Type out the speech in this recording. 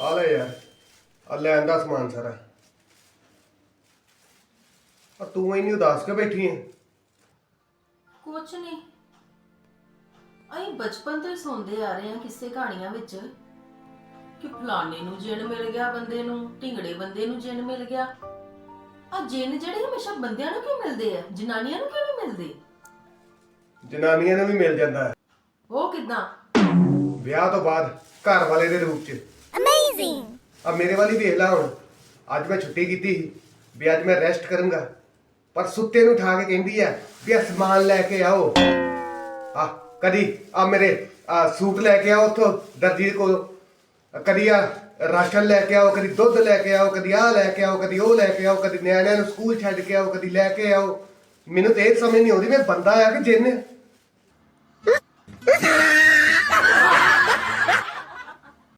ਆ ਲੈ ਯਾਰ ਆ ਲੈਣ ਦਾ ਸਮਾਨ ਸਾਰਾ। ਆ ਤੂੰ ਇੰਨੀ ਉਦਾਸ ਕੇ ਬੈਠੀ ਹੈ ਕੁਛ ਨਹੀਂ ਅਸੀਂ ਬਚਪਨ ਤੋਂ ਹੀ ਸੁਣਦੇ ਆ ਰਹੇ ਹਾਂ ਕਿਸੇ ਕਹਾਣੀਆਂ ਵਿੱਚ ਕਿ ਫਲਾਣੇ ਨੂੰ ਜਿੰਨ ਮਿਲ ਗਿਆ ਬੰਦੇ ਨੂੰ ਢਿੰਗੜੇ ਬੰਦੇ ਨੂੰ ਜਿੰਨ ਮਿਲ ਗਿਆ। ਆ ਜਿੰਨ ਜਿਹੜੇ ਹਮੇਸ਼ਾ ਬੰਦਿਆਂ ਨੂੰ ਕਿਉਂ ਮਿਲਦੇ ਆ? ਜਨਾਨੀਆਂ ਨੂੰ ਕਿਉਂ ਨਹੀਂ ਮਿਲਦੇ? ਜਨਾਨੀਆਂ ਨੂੰ ਵੀ ਮਿਲ ਜਾਂਦਾ। ਹੈ ਉਹ ਕਿਦਾਂ? ਵਿਆਹ ਤੋਂ ਬਾਅਦ ਘਰ ਵਾਲੇ ਦੇ ਰੂਪ 'ਚ। Amazing! ਆ ਮੇਰੇ ਵਾਲੀ ਵੇਖ ਲਾ ਹੁਣ ਅੱਜ ਮੈਂ ਛੁੱਟੀ ਕੀਤੀ ਸੀ ਵੀ ਅੱਜ ਮੈਂ ਰੈਸਟ ਕਰੂੰਗਾ ਪਰ ਸੁੱਤੇ ਨੂੰ ਉਠਾ ਕੇ ਕਹਿੰਦੀ ਆ ਵੀ ਆਹ ਸਮਾਨ ਲੈ ਕੇ ਆਓ ਆ ਕਦੀ ਆ ਮੇਰੇ ਆ ਸੂਟ ਲੈ ਕੇ ਆਓ ਉੱਥੋਂ ਦਰਜੀ ਕੋਲ ਕਦੀ ਆ ਰਾਸ਼ਨ ਲੈ ਕੇ ਆਓ ਕਦੀ ਦੁੱਧ ਲੈ ਕੇ ਆਓ ਕਦੀ ਆ ਲੈ ਕੇ ਆਓ ਕਦੀ ਉਹ ਲੈ ਕੇ ਆਓ ਕਦੀ ਨਿਆਣਿਆਂ ਨੂੰ ਸਕੂਲ ਛੱਡ ਕੇ ਆਓ ਕਦੀ ਲੈ ਕੇ ਆਓ ਮੈਨੂੰ ਤੇ ਇਹ ਸਮਝ ਨਹੀਂ ਆਉਂਦੀ ਮੈਂ ਬੰਦਾ ਆ ਕਿ ਜਿੰਨ